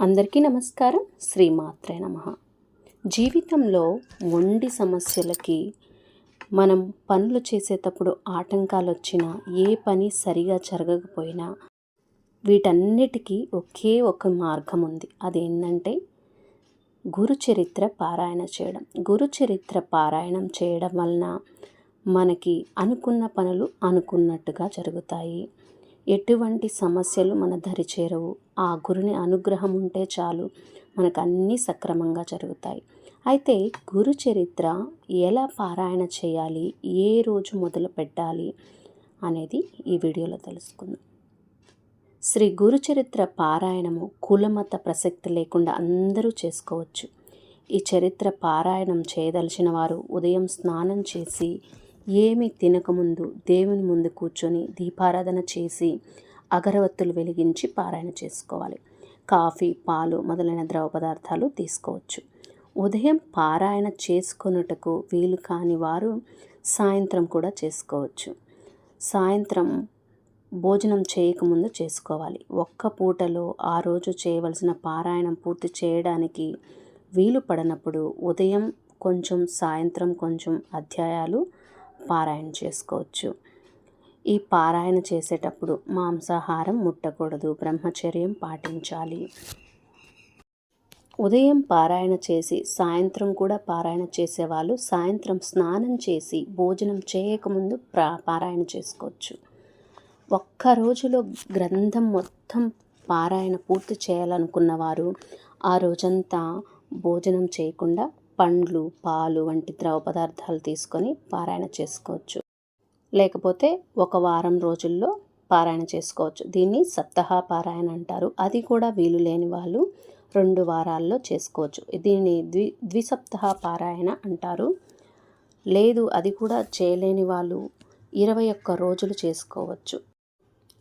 అందరికీ నమస్కారం. శ్రీమాత్రే నమ. జీవితంలో ఒండి సమస్యలకి మనం పనులు చేసేటప్పుడు ఆటంకాలు వచ్చినా ఏ పని సరిగా జరగకపోయినా వీటన్నిటికీ ఒకే ఒక మార్గం ఉంది అదేంటంటే గురుచరిత్ర పారాయణ చేయడం. గురుచరిత్ర పారాయణం చేయడం వలన మనకి అనుకున్న పనులు అనుకున్నట్టుగా జరుగుతాయి. ఎటువంటి సమస్యలు మన దరి చేరవు. ఆ గురుని అనుగ్రహం ఉంటే చాలు. మనకు అన్నీ సక్రమంగా జరుగుతాయి. అయితే గురు చరిత్ర ఎలా పారాయణ చేయాలి? ఏ రోజు మొదలు పెట్టాలి? అనేది ఈ వీడియోలో తెలుసుకుందాం. శ్రీ గురు చరిత్ర పారాయణము కులమత ప్రసక్తి లేకుండా అందరూ చేసుకోవచ్చు. ఈ చరిత్ర పారాయణం చేయదలిచిన వారు ఉదయం స్నానం చేసి ఏమి తినకముందు దేవుని ముందు కూర్చొని దీపారాధన చేసి అగరవత్తులు వెలిగించి పారాయణ చేసుకోవాలి. కాఫీ పాలు మొదలైన ద్రవ పదార్థాలు తీసుకోవచ్చు. ఉదయం పారాయణ చేసుకొనుటకు వీలు కాని వారు సాయంత్రం కూడా చేసుకోవచ్చు. సాయంత్రం భోజనం చేయకముందు చేసుకోవాలి. ఒక్క పూటలో ఆ రోజు చేయవలసిన పారాయణం పూర్తి చేయడానికి వీలు పడనప్పుడు ఉదయం కొంచెం సాయంత్రం కొంచెం అధ్యాయాలు పారాయణ చేసుకోవచ్చు. ఈ పారాయణ చేసేటప్పుడు మాంసాహారం ముట్టకూడదు. బ్రహ్మచర్యం పాటించాలి. ఉదయం పారాయణ చేసి సాయంత్రం కూడా పారాయణ చేసేవాళ్ళు సాయంత్రం స్నానం చేసి భోజనం చేయకముందు ప్రా పారాయణ చేసుకోవచ్చు. ఒక్క రోజులో గ్రంథం మొత్తం పారాయణ పూర్తి చేయాలనుకున్న వారు ఆ రోజంతా భోజనం చేయకుండా పండ్లు పాలు వంటి ద్రవ పదార్థాలు తీసుకొని పారాయణ చేసుకోవచ్చు. లేకపోతే ఒక వారం రోజుల్లో పారాయణ చేసుకోవచ్చు. దీన్ని సప్తాహ పారాయణ అంటారు. అది కూడా వీలు లేని వాళ్ళు రెండు వారాల్లో చేసుకోవచ్చు. దీన్ని ద్వి ద్విసప్తాహ పారాయణ అంటారు. లేదు అది కూడా చేయలేని వాళ్ళు ఇరవై ఒక్క రోజులు చేసుకోవచ్చు.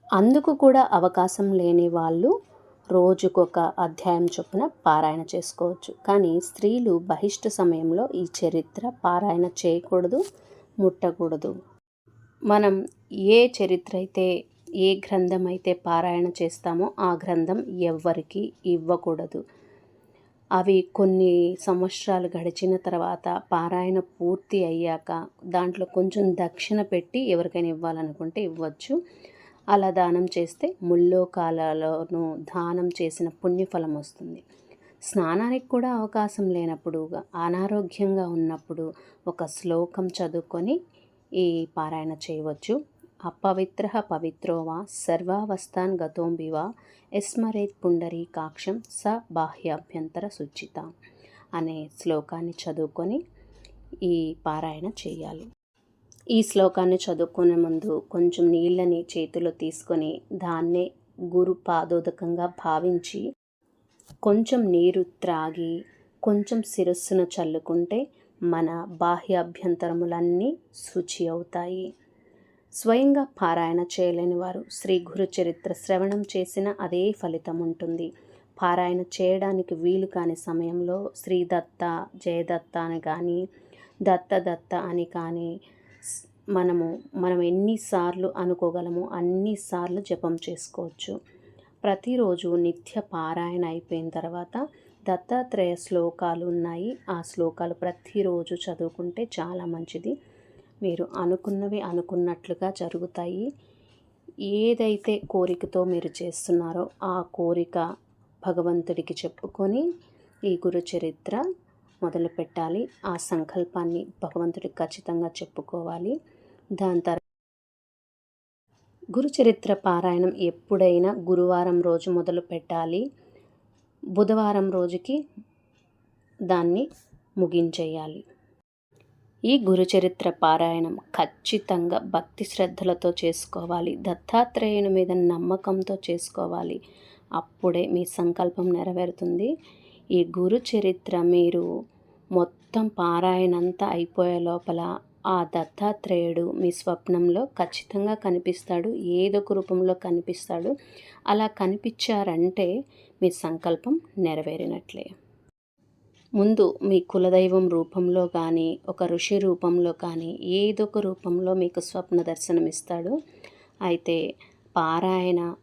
అందుకు కూడా అవకాశం లేని వాళ్ళు రోజుకొక అధ్యాయం చొప్పున పారాయణ చేసుకోవచ్చు. కానీ స్త్రీలు బహిష్ట సమయంలో ఈ చరిత్ర పారాయణ చేయకూడదు ముట్టకూడదు. మనం ఏ చరిత్ర అయితే ఏ గ్రంథం అయితే పారాయణ చేస్తామో ఆ గ్రంథం ఎవ్వరికి ఇవ్వకూడదు. అవి కొన్ని సంవత్సరాలు గడిచిన తర్వాత పారాయణ పూర్తి అయ్యాక దాంట్లో కొంచెం దక్షిణ పెట్టి ఎవరికైనా ఇవ్వాలనుకుంటే ఇవ్వచ్చు. అలా దానం చేస్తే ముల్లోకాలలోనూ దానం చేసిన పుణ్యఫలం వస్తుంది. స్నానానికి కూడా అవకాశం లేనప్పుడు అనారోగ్యంగా ఉన్నప్పుడు ఒక శ్లోకం చదువుకొని ఈ పారాయణ చేయవచ్చు. అపవిత్ర పవిత్రోవా సర్వావస్థాన్ గతోంబివా ఎస్మరేత్ పుండరీకాక్షం స బాహ్యాభ్యంతర శుచిత అనే శ్లోకాన్ని చదువుకొని ఈ పారాయణ చేయాలి. ఈ శ్లోకాన్ని చదువుకునే ముందు కొంచెం నీళ్ళని చేతిలో తీసుకొని దాన్నే గురు పాదోదకంగా భావించి కొంచెం నీరు త్రాగి కొంచెం శిరస్సును చల్లుకుంటే మన బాహ్య అభ్యంతరములన్నీ శుచి అవుతాయి. స్వయంగా పారాయణ చేయలేని వారు శ్రీ గురు చరిత్ర శ్రవణం చేసిన అదే ఫలితం ఉంటుంది. పారాయణ చేయడానికి వీలు కాని సమయంలో శ్రీదత్త జయదత్త అని కానీ దత్త దత్త అని కానీ మనము మనం ఎన్నిసార్లు అనుకోగలమో అన్నిసార్లు జపం చేసుకోవచ్చు. ప్రతిరోజు నిత్య పారాయణ అయిపోయిన తర్వాత దత్తాత్రేయ శ్లోకాలు ఉన్నాయి. ఆ శ్లోకాలు ప్రతిరోజు చదువుకుంటే చాలా మంచిది. మీరు అనుకున్నవి అనుకున్నట్లుగా జరుగుతాయి. ఏదైతే కోరికతో మీరు చేస్తున్నారో ఆ కోరిక భగవంతుడికి చెప్పుకొని ఈ గురు చరిత్ర మొదలు పెట్టాలి ఆ సంకల్పాన్ని భగవంతుడికి ఖచ్చితంగా చెప్పుకోవాలి. దాని తర్వాత గురుచరిత్ర పారాయణం ఎప్పుడైనా గురువారం రోజు మొదలు పెట్టాలి. బుధవారం రోజుకి దాన్ని ముగించేయాలి. ఈ గురుచరిత్ర పారాయణం ఖచ్చితంగా భక్తి శ్రద్ధలతో చేసుకోవాలి. దత్తాత్రేయుని మీద నమ్మకంతో చేసుకోవాలి. అప్పుడే మీ సంకల్పం నెరవేరుతుంది. ఈ గురుచరిత్ర మీరు మొత్తం పారాయణంతా అయిపోయే లోపల ఆ దత్తాత్రేయుడు మీ స్వప్నంలో ఖచ్చితంగా కనిపిస్తాడు ఏదో ఒక రూపంలో కనిపిస్తాడు. అలా కనిపించారంటే మీ సంకల్పం నెరవేరినట్లే. ముందు మీ కులదైవం రూపంలో కానీ ఒక ఋషి రూపంలో కానీ ఏదో ఒక రూపంలో మీకు స్వప్న దర్శనం ఇస్తాడు. అయితే పారాయణ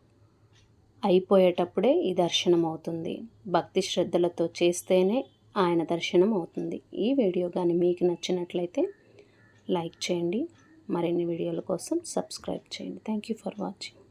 అయిపోయేటప్పుడే ఈ దర్శనం అవుతుంది. భక్తి శ్రద్ధలతో చేస్తేనే ఆయన దర్శనం అవుతుంది. ఈ వీడియో కానీ మీకు నచ్చినట్లయితే లైక్ చేయండి. మరిన్ని వీడియోల కోసం సబ్స్క్రైబ్ చేయండి. Thank you for watching